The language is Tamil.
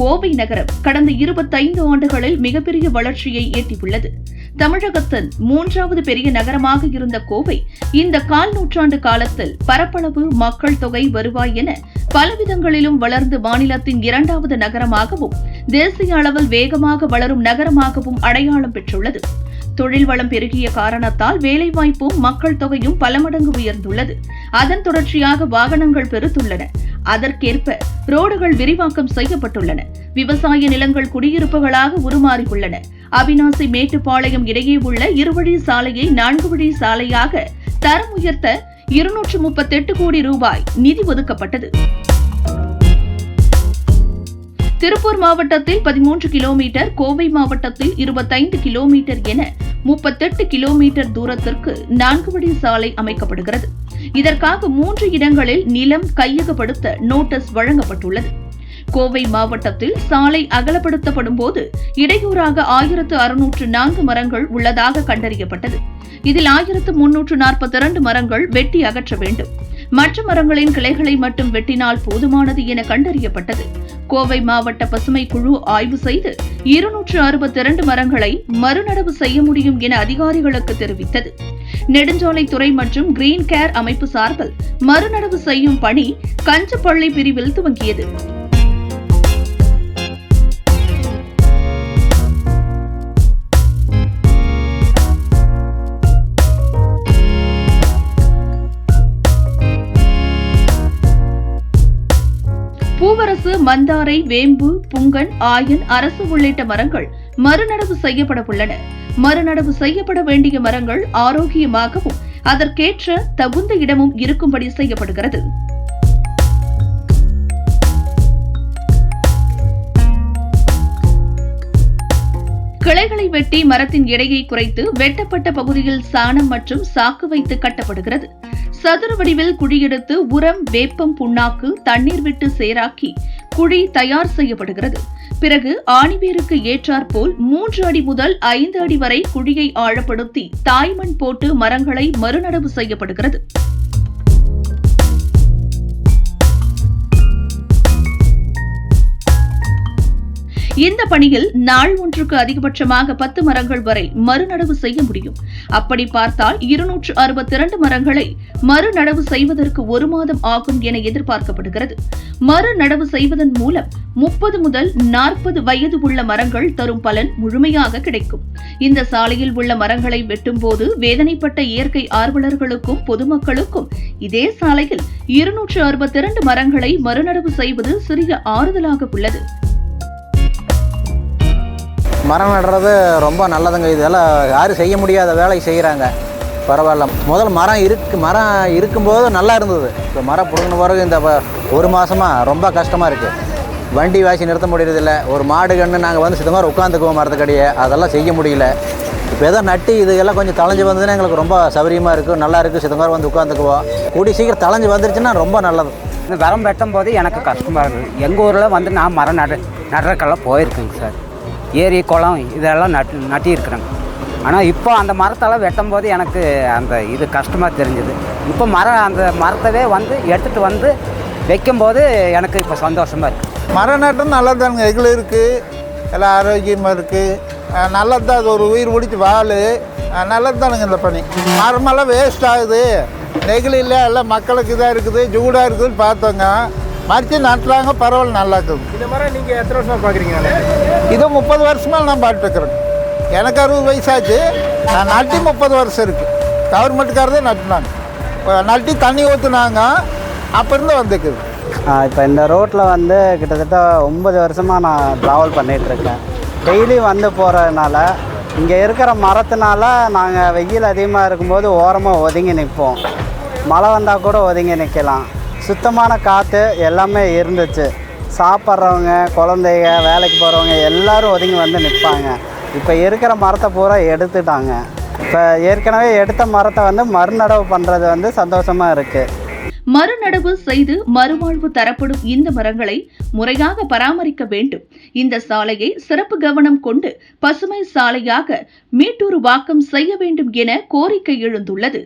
கோவை நகரம் கடந்த இருபத்தைந்து ஆண்டுகளில் மிகப்பெரிய வளர்ச்சியை எட்டியுள்ளது. தமிழகத்தின் மூன்றாவது பெரிய நகரமாக இருந்த கோவை இந்த கால் நூற்றாண்டு காலத்தில் பரப்பளவு மக்கள் தொகை வருவாய் என பலவிதங்களிலும் வளர்ந்து மாநிலத்தின் இரண்டாவது நகரமாகவும் தேசிய அளவில் வேகமாக வளரும் நகரமாகவும் அடையாளம் பெற்றுள்ளது. தொழில் வளம் பெருகிய காரணத்தால் வேலைவாய்ப்பும் மக்கள் தொகையும் பல மடங்கு உயர்ந்துள்ளது. அதன் தொடர்ச்சியாக வாகனங்கள் பெருத்துள்ளன. அதற்கேற்ப ரோடுகள் விரிவாக்கம் செய்யப்பட்டுள்ளன. விவசாய நிலங்கள் குடியிருப்புகளாக உருமாறியுள்ளன. அவினாசி மேட்டுப்பாளையம் இடையே உள்ள இருவழி சாலையை நான்கு வழி சாலையாக தரம் உயர்த்த இருநூற்று முப்பத்தெட்டு கோடி ரூபாய் நிதி ஒதுக்கப்பட்டது. திருப்பூர் மாவட்டத்தில் பதிமூன்று கிலோமீட்டர் கோவை மாவட்டத்தில் இருபத்தைந்து கிலோமீட்டர் என முப்பத்தெட்டு கிலோமீட்டர் தூரத்திற்கு நான்கு வழி சாலை அமைக்கப்படுகிறது. இதற்காக மூன்று இடங்களில் நிலம் கையகப்படுத்த நோட்டீஸ் வழங்கப்பட்டுள்ளது. கோவை மாவட்டத்தில் சாலை அகலப்படுத்தப்படும் போது இடையூறாக ஆயிரத்து அறுநூற்று நான்கு மரங்கள் உள்ளதாக கண்டறியப்பட்டது. இதில் ஆயிரத்து முன்னூற்று நாற்பத்தி இரண்டு மரங்கள் வெட்டி அகற்ற வேண்டும். மற்ற மரங்களின் கிளைகளை மட்டும் வெட்டினால் போதுமானது என கண்டறியப்பட்டது. கோவை மாவட்ட பசுமை குழு ஆய்வு செய்து இருநூற்று அறுபத்தி இரண்டு மரங்களை மறுநடவு செய்ய முடியும் என அதிகாரிகளுக்கு தெரிவித்தது. நெடுஞ்சாலைத்துறை மற்றும் கிரீன் கேர் அமைப்பு சார்பில் மறுநடவு செய்யும் பணி கஞ்சப்பள்ளி பிரிவில் துவங்கியது. பூவரசு மந்தாரை வேம்பு புங்கன் ஆயன் அரசு உள்ளிட்ட மரங்கள் மறுநடவு செய்யப்பட உள்ளன மறுநடவு செய்யப்பட வேண்டிய மரங்கள் ஆரோக்கியமாகவும் அதற்கேற்ற தகுந்த இடமும் இருக்கும்படி செய்யப்படுகிறது. கிளைகளை வெட்டி மரத்தின் எடையை குறைத்து வெட்டப்பட்ட பகுதியில் சாணம் மற்றும் சாக்கு வைத்து கட்டப்படுகிறது. சதுர வடிவில் குழியெடுத்து உரம் வேப்பம் புண்ணாக்கு தண்ணீர் விட்டு சேராக்கி குழி தயார் செய்யப்படுகிறது. பிறகு ஆணிவேருக்கு ஏற்றாற்போல் மூன்று அடி முதல் ஐந்து அடி வரை குழியை ஆழப்படுத்தி தாய்மண் போட்டு மரங்களை மறுநடவு செய்யப்படுகிறது. இந்த பணியில் நாள் ஒன்றுக்கு அதிகபட்சமாக பத்து மரங்கள் வரை மறுநடவு செய்ய முடியும். அப்படி பார்த்தால் இருநூற்று அறுபத்தி இரண்டு மரங்களை மறுநடவு செய்வதற்கு ஒரு மாதம் ஆகும் என எதிர்பார்க்கப்படுகிறது. மறுநடவு செய்வதன் மூலம் முப்பது முதல் நாற்பது வயது உள்ள மரங்கள் தரும் பலன் முழுமையாக கிடைக்கும். இந்த சாலையில் உள்ள மரங்களை வெட்டும்போது வேதனைப்பட்ட இயற்கை ஆர்வலர்களுக்கும் பொதுமக்களுக்கும் இதே சாலையில் இருநூற்று அறுபத்தி இரண்டு மரங்களை மறுநடவு செய்வது சிறிய ஆறுதலாக உள்ளது. மரம் நடுறது ரொம்ப நல்லதுங்க. இதெல்லாம் யாரும் செய்ய முடியாத வேலையை செய்கிறாங்க பரவாயில்ல. முதல் மரம் இருக்கு மரம் இருக்கும்போது நல்லா இருந்தது. இப்போ மரம் பிடுங்கின பிறகு இந்த ஒரு மாதமாக ரொம்ப கஷ்டமாக இருக்குது வண்டி வாசி நிறுத்த முடியறதில்ல. ஒரு மாடு கன்று நாங்கள் வந்து சித்த மாதிரி உட்காந்துக்குவோம் மரத்துக்கடியே. அதெல்லாம் செய்ய முடியல. இப்போ எதோ நட்டு இதெல்லாம் கொஞ்சம் தலைஞ்சு வந்ததுன்னா எங்களுக்கு ரொம்ப சௌகரியமாக இருக்கும் நல்லா இருக்குது சித்த மாதிரி வந்து உட்காந்துக்குவோம் கூடி சீக்கிரம் தலைஞ்சு வந்துருச்சுன்னா ரொம்ப நல்லது. இந்த மரம் வெட்டும் போது எனக்கு கஷ்டமாக இருக்குது எங்கள் ஊரில் வந்து நான் மரம் நடு நடுறக்கெல்லாம் போயிருக்கேங்க சார். ஏரி குளம் இதெல்லாம் நட் நட்டியிருக்கிறேங்க ஆனால் இப்போ அந்த மரத்தெல்லாம் வெட்டும் போது எனக்கு அந்த இது கஷ்டமாக தெரிஞ்சுது. இப்போ மரம் அந்த மரத்தவே வந்து எடுத்துகிட்டு வந்து வைக்கும்போது எனக்கு இப்போ சந்தோஷமாக இருக்குது மரம் நட்டம் நல்லதுதானுங்க எgle இருக்குது எல்லாம் ஆரோக்கியமாக இருக்குது நல்லது தான். அது ஒரு உயிர் பிடிச்சி வாள் நல்லது தானுங்க இந்த பணி. மரமெல்லாம் வேஸ்ட் ஆகுது. நெகிழ் இல்லை எல்லாம் மக்களுக்கு இதாக இருக்குது ஜூடாக இருக்குதுன்னு பார்த்தோங்க. மறித்து நட்டுறாங்க பரவாயில்ல நல்லா இருக்குது இந்த மாதிரி நீங்கள் எத்தனை வருஷமாக பார்க்குறீங்க இது முப்பது வருஷமாக நான் பாட்டுருக்குறேன் எனக்கு அறுபது வயசாச்சு. நான் நட்டி முப்பது வருஷம் இருக்குது கவர்மெண்ட்டுக்காரதே நட்டுனாங்க. இப்போ நட்டி தண்ணி ஊற்றுனாங்க அப்போ இருந்து வந்துக்குது இப்போ இந்த ரோட்டில் வந்து கிட்டத்தட்ட ஒன்பது வருஷமாக நான் ட்ராவல் பண்ணிகிட்ருக்கேன் டெய்லி வந்து போகிறதுனால இங்கே இருக்கிற மரத்தினால நாங்கள் வெயில் அதிகமாக இருக்கும்போது ஓரமாக ஒதுங்கி நிற்போம் மழை வந்தால் கூட ஒதுங்கி நிற்கலாம் சுத்தமான காற்று எல்லாமே இருந்துச்சு. சாப்பிட்றவங்க குழந்தைங்க வேலைக்கு போகிறவங்க எல்லாரும் ஒதுங்கி வந்து நிற்பாங்க இப்போ இருக்கிற மரத்தை பூரா எடுத்துட்டாங்க. இப்போ ஏற்கனவே எடுத்த மரத்தை வந்து மறுநடவு பண்ணுறது வந்து சந்தோஷமாக இருக்குது மறுநடவு செய்து மறுவாழ்வு தரப்படும் இந்த மரங்களை முறையாக பராமரிக்க வேண்டும். இந்த சாலையை சிறப்பு கவனம் கொண்டு பசுமை சாலையாக மீட்டுருவாக்கம் செய்ய வேண்டும் என கோரிக்கை எழுந்துள்ளது.